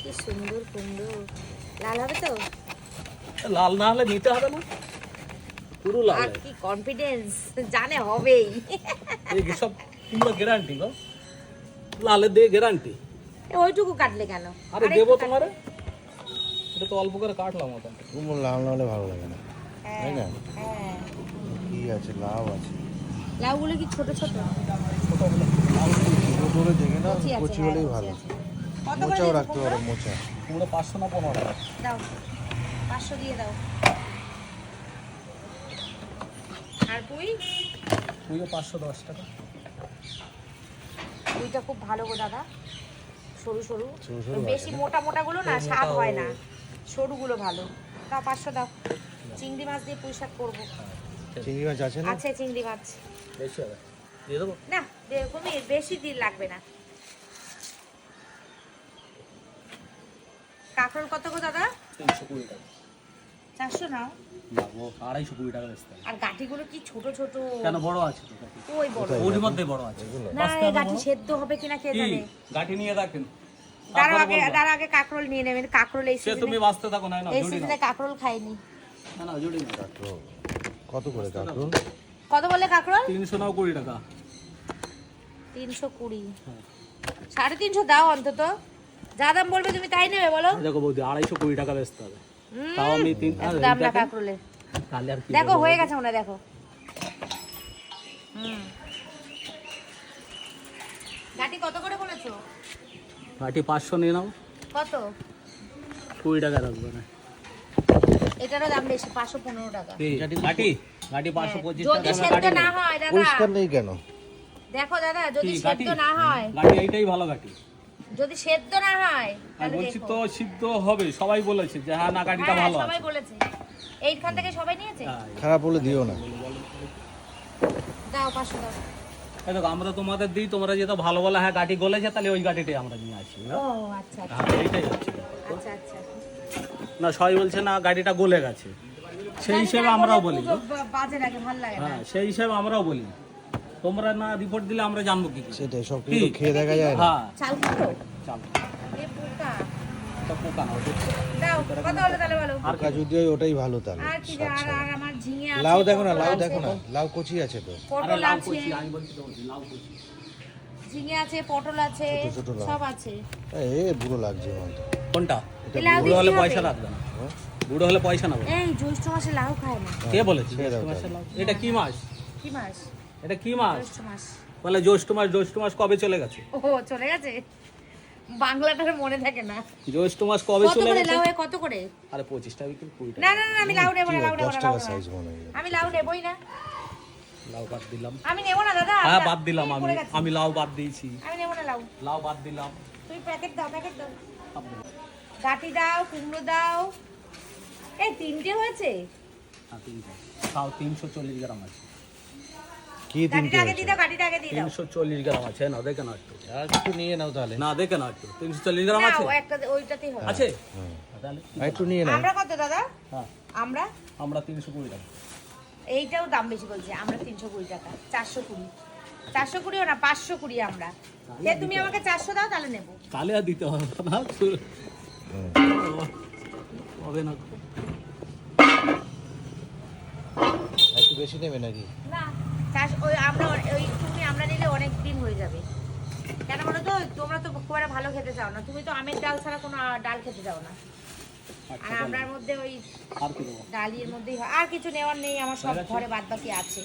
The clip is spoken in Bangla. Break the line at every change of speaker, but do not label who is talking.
কি সুন্দর কুমড়ো। লাল হবে তো?
লাল না হলে নিতে হবে না। পুরো লাল
আর কি কনফিডেন্স জানে হবেই।
এই সব কুমড়ো গ্যারান্টি গো। লালের দিয়ে গ্যারান্টি
ওইটুকু কাটলে কেন?
আরে দেবো তোমারে। এটা তো অল্প করে কাটলাম থেকে।
কুমড়ো লাল না হলে ভালো লাগে না।
হ্যাঁ,
তাই না?
হ্যাঁ।
কি আছে লাভ আছে।
লাউগুলো কি ছোট ছোট?
ছোট হলে লাল
ছোট হলে দেখে না
কচি আছে,
কচি
হ্যাঁ,
হলেই
কচি
ভালো। মোচাও রাখতে পারো মোচা
কুমড়ো পাঁচশো না পনেরো?
দাও পাঁচশো দিয়ে দাও। আর পুঁই?
তুইও পাঁচশো দশ টাকা।
পুঁইটা খুব ভালো গো দাদা। সরু সরু।
সরু সরু
বেশি মোটা মোটা গুলো না স্বাদ হয় না। সরুগুলো ভালো। দাও পাঁচশো দাও। চিংড়ি মাছ দিয়ে পুঁই শাক করব।
চিংড়ি মাছ আছে না?
আছে চিংড়ি মাছ।
বেশি হবে। দিয়ে দেবো?
না কমিয়ে বেশি দিন লাগবে না। কাঁকরোল কত গো দাদা?
তিনশো কুড়ি টাকা।
চারশো নাও।
না ও আড়াইশো কুড়ি টাকা বেচতে
আর গাঠিগুলো কি ছোট ছোট?
কেন বড় আছে তো
ওই বড়।
ওর মধ্যে বড় আছে।
না এই গাঠি সেদ্ধ হবে কিনা কে জানে?
গাঠি নিয়ে রাখেন।
দাঁড়াও আগে। দাঁড়াও আগে কাঁকরোল নিয়ে নেবেন। কাঁকরোল এই
সে তুমি
সিজনে
বাঁচতে থাকো না না
এই
জুড়ি
সিজনে
না
কাঁকরোল খাইনি।
না না জুড়ি না
কাঁকরোল। কত করে কাঁকরোল?
কত বলে কাঁকরোল?
তিনশো নাও কুড়ি টাকা।
তিনশো কুড়ি।
হ্যাঁ।
সাড়ে তিনশো দাও অন্তত। যা দাম বলবে তুমি তাই নেবে বলো।
দেখো বৌদি আড়াইশো কুড়ি টাকা বেচতে হবে। তাও আমি তিন
দাম না দেখো হয়ে গেছে মনে দেখো। কত করে বলেছ?
পাঁচশো নিয়ে নাও।
কত?
কুড়ি টাকা রাখবে না।
এটারও দাম বেশি পাঁচশো পনেরো টাকা।
গাঠি পাঁচশো।
হ্যাঁ,
পঁচিশ
যদি সেদ্ধ না হয় দাদা।
পরিষ্কার নেই কেন?
দেখো দাদা যদি সেদ্ধ না হয়।
গাঠি এইটাই ভালো গাঠি
যদি সেদ্ধ না হয়
আমি বলছি তো সিদ্ধ হবে সবাই বলেছে যে হ্যাঁ
হ্যাঁ
ভালো
সবাই বলেছে। এইখান থেকে সবাই নিয়েছে?
হ্যাঁ,
খারাপ হলে দিও না।
দাও পাঁচশো দাও।
এই দেখো আমরা তোমাদের দিই তোমরা যেটা ভালো বলে হ্যাঁ গাঠি গলেছে তাহলে ওই গাঠিটাই আমরা নিয়ে আসি
ও আচ্ছা আচ্ছা।
হ্যাঁ এইটাই হচ্ছে।
আচ্ছা আচ্ছা।
না সবাই বলছে না গাড়িটা গলে গেছে। সেই হিসেবে আমরাও বলি গো।
পুজো বা- বাজে লাগে ভালো লাগে না।
হ্যাঁ সেই হিসেবে আমরাও বলি। তোমরা না রিপোর্ট দিলে আমরা জানব কি
সেটাই সব কিছু খেয়ে দেখা যায় না।
হ্যাঁ।
চাল কুমড়ো
চাল
এ পোকা।
তো পোকা না ওটা
দাও কত হলো তাহলে বলো?
আর
পোকা যদি ওটাই ভালো তাহলে।
আর কি আর আর আমার ঝিঙে আছে
লাউ দেখো না লাউ দেখো না লাউ কচি আছে তো।
পটল আছে।
কচি আমি বলছি তো লাউ কচি।
ঝিঙে আছে পটল আছে
ছোট ছোট লাউ।
সব আছে।
এ বুড়ো লাগছে
কোনটা? বুড়ো। হলে পয়সা লাগবে না? বুড়ো হলে পয়সা নেব
এই জ্যৈষ্ঠ মাসে লাউ খায় না।
কে বলেছে? এটা কি মাস?
কি মাস?
এটা কি মাস
জ্যৈষ্ঠ মাস।
বলে জ্যৈষ্ঠ মাস জ্যৈষ্ঠ মাস কবে চলে গেছে?
ও চলে গেছে? বাংলাটার মনে থাকে না।
জ্যৈষ্ঠ মাস কবে চলে গেছে?
কত করে লাউ এ কত করে?
আরে পঁচিশ টাকা বিক্রি কুড়ি টাকা
না না না আমি লাউ নেব না লাউ নেব না
টাকা সাইজ। মনে
আমি লাউ নেবই না।
লাউ বাদ দিলাম।
আমি নেব না দাদা
হ্যাঁ
আমি-
বাদ দিলাম আমি আমি লাউ বাদ দিয়েছি।
আমি নেব না লাউ।
লাউ বাদ দিলাম।
তুই প্যাকেট দাও প্যাকেট দাও। গাটি দাও কুমড়ো দাও। এই তিনটে হয়েছে?
হ্যাঁ তিনটে। তাও তিনশো চল্লিশ গ্রাম আছে।
কি
গাটিটা
তিনটে
আগে দিয়ে দাও গাটিটা আগে দিয়ে দাও।
তিনশো চল্লিশ গ্রাম আছে না দেখে না একটু।
একটু নিয়ে নাও তাহলে।
না দেখে না একটু। তিনশো চল্লিশ গ্রাম আছে?
ও একটা ওইটাতেই হবে।
আছে?
হুম।
তাহলে
আর একটু নিয়ে নাও।
আমরা কত দাদা?
হ্যাঁ।
আমরা?
আমরা তিনশো কুড়ি টাকা
এইটাও দাম বেশি বলছি আমরা তিনশো কুড়ি টাকা চারশো কুড়ি। চারশো কুড়িও না পাঁচশো কুড়ি আমরা। যে তুমি আমাকে চারশো দাও তাহলে নেব।
তাহলে আর দিতে হবে না হবে না।
একটু বেশি নেবে নাকি?
না চারশো ওই আমরা ওই তুমি আমরা নিলে অনেক দিন হয়ে যাবে। কেন বলো তো? তোমরা তো খুব একটা ভালো খেতে চাও না। তুমি তো আমের ডাল ছাড়া কোনো ডাল খেতে চাও না। আর আমরার মধ্যে ওই ডালির মধ্যেই হয়। আর কিছু নেওয়ার নেই আমার সব ঘরে বাদ বাকি আছে।